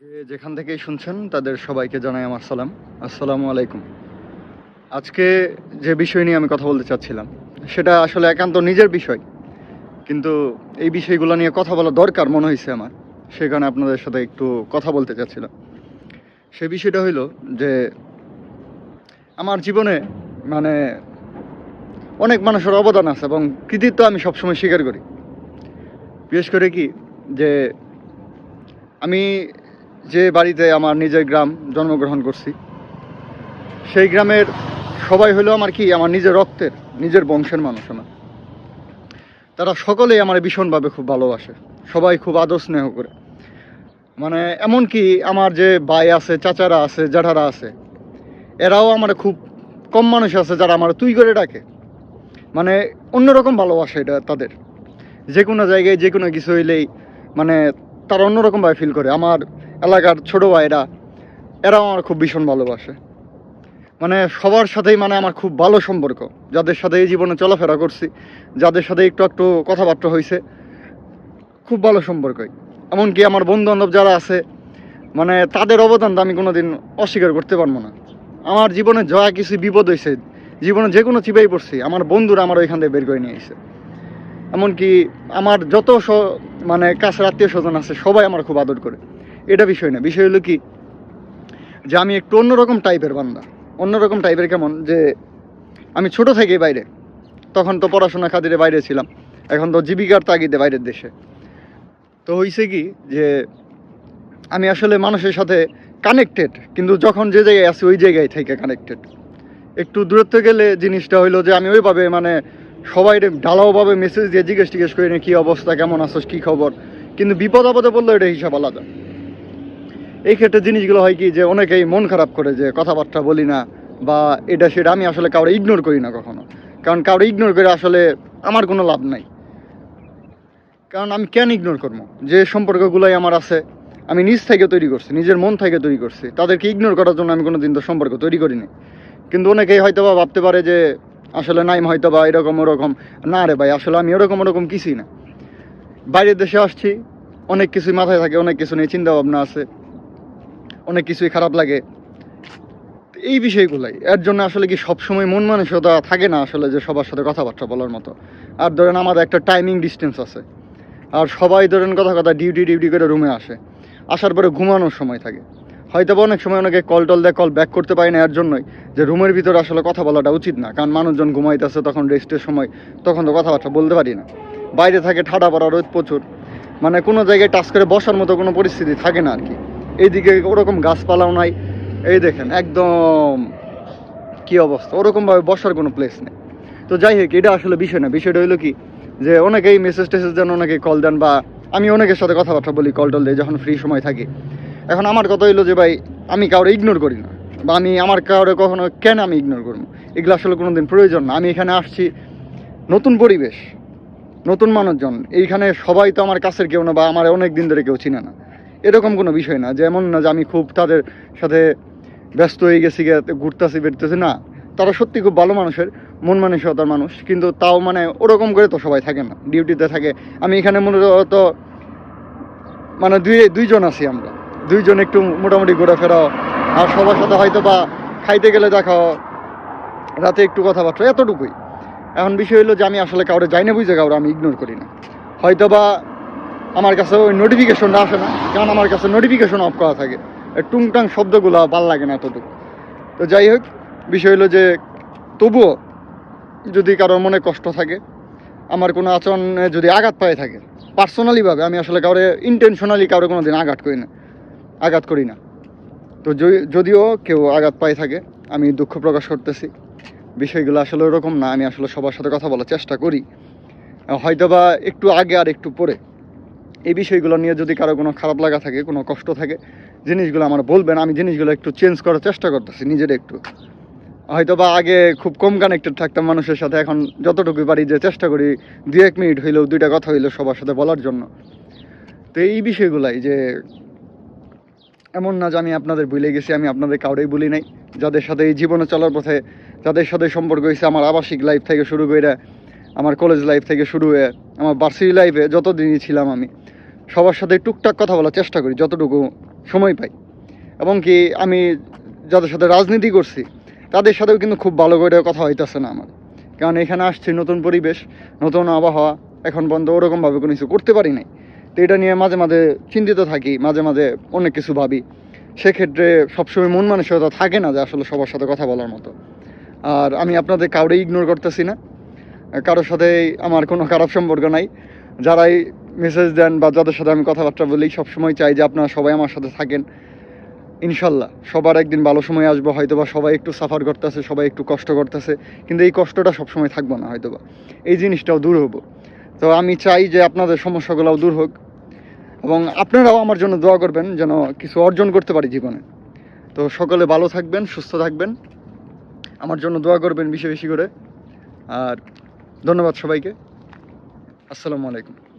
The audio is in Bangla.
যে যেখান থেকেই শুনছেন, তাদের সবাইকে জানাই আমার সালাম। আসসালামু আলাইকুম। আজকে যে বিষয় নিয়ে আমি কথা বলতে চাচ্ছিলাম, সেটা আসলে একান্ত নিজের বিষয়, কিন্তু এই বিষয়গুলো নিয়ে কথা বলা দরকার মনে হয়েছে আমার, সে কারণে আপনাদের সাথে একটু কথা বলতে চাচ্ছিলাম। সে বিষয়টা হইল যে, আমার জীবনে মানে অনেক মানুষের অবদান আছে এবং কৃতিত্ব আমি সবসময় স্বীকার করি। বিশেষ করে কি, যে আমি যে বাড়িতে আমার নিজের গ্রাম জন্মগ্রহণ করছি, সেই গ্রামের সবাই হলো আমার কি, আমার নিজের রক্তের, নিজের বংশের মানুষ আমার। তারা সকলেই আমার ভীষণভাবে খুব ভালোবাসে, সবাই খুব আদর স্নেহ করে। মানে এমনকি আমার যে ভাই আছে, চাচারা আছে জ্যাঠারা আছে, এরাও আমার খুব কম মানুষ আছে যারা আমার তুই করে ডাকে। মানে অন্যরকম ভালোবাসে এটা তাদের। যে কোনো জায়গায় যে কোনো কিছু হইলেই মানে তারা অন্যরকমভাবে ফিল করে। আমার এলাকার ছোটো ভাইরা, এরাও আমার খুব ভীষণ ভালোবাসে। মানে সবার সাথেই মানে আমার খুব ভালো সম্পর্ক। যাদের সাথে এই জীবনে চলাফেরা করছি, যাদের সাথে একটু একটু কথাবার্তা হয়েছে খুব ভালো সম্পর্কই। এমনকি আমার বন্ধু বান্ধব যারা আছে মানে তাদের অবদানটা আমি কোনোদিন অস্বীকার করতে পারব না। আমার জীবনে যা কিছু বিপদ হয়েছে জীবনে যে কোনো চিপাই পড়ছি, আমার বন্ধুরা আমার ওইখান থেকে বের করে নিয়ে এসে এমনকি আমার যত মানে কাছের আত্মীয় স্বজন আছে, সবাই আমার খুব আদর করে। এটা বিষয় না। বিষয় হলো কি, যে আমি একটু অন্যরকম টাইপের বান্দা। অন্যরকম টাইপের কেমন? যে আমি ছোট থেকেই বাইরে। তখন তো পড়াশোনা খাতিরে বাইরে ছিলাম। এখন তো জীবিকার তাগিদে বাইরের দেশে। তো হইছে কি, যে আমি আসলে মানুষের সাথে কানেক্টেড কিন্তু যখন যে জায়গায় আছি ওই জায়গায় থেকে কানেক্টেড একটু দূরত্বে গেলে জিনিসটা হইল যে আমি ওইভাবে মানে সবাই ঢালাওভাবে মেসেজ দিয়ে জিজ্ঞেস টিজ্ঞেস করি না কী অবস্থা? কেমন আছোস? কী খবর? কিন্তু বিপদ আপদে পড়লে এটা হিসাব আলাদা। এই ক্ষেত্রে জিনিসগুলো হয় কি যে অনেকেই মন খারাপ করে যে কথাবার্তা বলি না বা এটা সেটা আমি আসলে কাউরে ইগনোর করি না কখনো। কারণ কাউরে ইগনোর করে আসলে আমার কোনো লাভ নাই। কারণ আমি কেন ইগনোর করব? যে সম্পর্কগুলোই আমার আছে, আমি নিজ থেকে তৈরি করছি, নিজের মন থেকে তৈরি করছি। তাদেরকে ইগনোর করার জন্য আমি কোনো দিন তো সম্পর্ক তৈরি করিনি। কিন্তু অনেকেই হয়তো বা ভাবতে পারে যে আসলে নাইম হয়তো বা এরকম ওরকম। না রে ভাই, আসলে আমি ওরকম ওরকম কিছুই না। বাইরের দেশে আসছি, অনেক কিছুই মাথায় থাকে, অনেক কিছু নিয়ে চিন্তা ভাবনা আছে। অনেক কিছুই খারাপ লাগে। এই বিষয়গুলাই, এর জন্য আসলে কি সবসময় মন মানসিকতা থাকে না আসলে যে সবার সাথে কথাবার্তা বলার মতো? আর ধরেন আমাদের একটা টাইমিং ডিস্টেন্স আছে। আর সবাই ধরেন কথা কথা ডিউটি ডিউটি করে রুমে আসে। আসার পরে ঘুমানোর সময় থাকে। হয়তো অনেক সময় অনেকে কল টল দেয় কল ব্যাক করতে পারি না, এর জন্যই যে রুমের ভিতরে আসলে কথা বলাটা উচিত না। কারণ মানুষজন ঘুমাইতেছে তখন রেস্টের সময়, তখন তো কথাবার্তা বলতে পারি না। বাইরে থাকে ঠাডা পড়া রোদ প্রচুর। মানে কোনো জায়গায় টাচ করে বসার মতো কোনো পরিস্থিতি থাকে না আর কি। এইদিকে ওরকম গাছপালাও নাই। এই দেখেন, একদম কি অবস্থা? ওরকমভাবে বসার কোনো প্লেস নেই। তো যাই হোক, এটা আসলে বিষয় না। বিষয়টা হলো কি, যে অনেকেই মেসেজ টেসেজ দেন অনেকে কল দেন বা আমি অনেকের সাথে কথাবার্তা বলি কল টল দিয়ে যখন ফ্রি সময় থাকি। এখন আমার কথা হইল যে ভাই, আমি কাউরে ইগনোর করি না। বা আমি আমার কাউরে কখনো কেন আমি ইগনোর করব? এগুলো আসলে কোনো দিন প্রয়োজন না। আমি এখানে আসছি নতুন পরিবেশ, নতুন মানুষজন। এইখানে সবাই তো আমার কাছের কেউ না বা আমার অনেক দিন ধরে কেউ চিনে না। এরকম কোনো বিষয় না, যেমন না যে আমি খুব তাদের সাথে ব্যস্ত হয়ে গেছি ঘুরতেছি বেরতেছি না। তারা সত্যি খুব ভালো মানুষের, মন মানসিকতার মানুষ, কিন্তু তাও মানে ওরকম করে তো সবাই থাকে না, ডিউটিতে থাকে। আমি এখানে মূলত মানে দুই, দুইজন আছি আমরা। দুইজন একটু মোটামুটি ঘোরাফেরা, আর সবার সাথে হয়তো বা খাইতে গেলে দেখা রাতে একটু কথাবার্তা, এতটুকুই। এখন বিষয় হলো যে আমি আসলে কাউরে যাই না বুঝে কাউরে আমি ইগনোর করি না। হয়তো বা আমার কাছে ওই নোটিফিকেশনটা আসে না, কারণ আমার কাছে নোটিফিকেশন অফ করা থাকে। টুংটাং শব্দগুলো ভালো লাগে না এতটুকু। তো যাই হোক, বিষয় হলো যে, তবুও যদি কারোর মনে কষ্ট থাকে, আমার কোনো আচরণে যদি আঘাত পায়ে থাকে পার্সোনালিভাবে আমি আসলে কাউরে ইন্টেনশনালি কারও কোনো দিন আঘাত করি না, আঘাত করি না। তো যদিও কেউ আঘাত পায়ে থাকে, আমি দুঃখ প্রকাশ করতেছি। বিষয়গুলো আসলে ওরকম না, আমি আসলে সবার সাথে কথা বলার চেষ্টা করি। হয়তো বা একটু আগে আর একটু পরে। এই বিষয়গুলো নিয়ে যদি কারও কোনো খারাপ লাগা থাকে, কোনো কষ্ট থাকে, জিনিসগুলো আমার বলবেন, আমি জিনিসগুলো একটু চেঞ্জ করার চেষ্টা করতেছি নিজের একটু। হয়তো বা আগে খুব কম কানেক্টেড থাকতাম মানুষের সাথে, এখন যতটুকু পারি যে চেষ্টা করি দু এক মিনিট হইলেও, দুইটা কথা হইলেও সবার সাথে বলার জন্য। তো এই বিষয়গুলাই যে এমন না যে আমি আপনাদের ভুলে গেছি, আমি আপনাদের কাউরেই বলি নাই। যাদের সাথে এই জীবনে চলার পথে, যাদের সাথে সম্পর্ক হয়েছে, আমার আবাসিক লাইফ থেকে শুরু করে, আমার কলেজ লাইফ থেকে শুরু হয়ে, আমার ভার্সিটি লাইফে যতদিনই ছিলাম আমি সবার সাথে টুকটাক কথা বলার চেষ্টা করি, যতটুকু সময় পাই। এবং কি আমি যাদের সাথে রাজনীতি করছি, তাদের সাথেও কিন্তু খুব ভালো করে কথা হইতেছে না আমার। কারণ এখানে আসছি, নতুন পরিবেশ, নতুন আবহাওয়া, এখন পর্যন্ত ওরকমভাবে কোনো কিছু করতে পারি নাই। তো এটা নিয়ে মাঝে মাঝে চিন্তিত থাকি, মাঝে মাঝে অনেক কিছু ভাবি। সেক্ষেত্রে সবসময় মন মানসিকতা থাকে না যে আসলে সবার সাথে কথা বলার মতো। আর আমি আপনাদের কাউরে ইগনোর করতেছি না। কারোর সাথে আমার কোনো খারাপ সম্পর্ক নাই। যারাই মেসেজ দেন বা যাদের সাথে আমি কথাবার্তা বলি, সবসময় চাই যে আপনারা সবাই আমার সাথে থাকেন। ইনশাল্লাহ, সবার একদিন ভালো সময় আসব হয়তো বা সবাই একটু সাফার করতেছে, সবাই একটু কষ্ট করতেছে, কিন্তু এই কষ্টটা সবসময় থাকব না হয়তো বা এই জিনিসটাও দূর হব। তো আমি চাই যে আপনাদের সমস্যাগুলোও দূর হোক, এবং আপনারাও আমার জন্য দোয়া করবেন যেন কিছু অর্জন করতে পারি জীবনে। তো সকলে ভালো থাকবেন, সুস্থ থাকবেন। আমার জন্য দোয়া করবেন বেশি বেশি করে। আর ধন্যবাদ সবাইকে। আসসালামু আলাইকুম।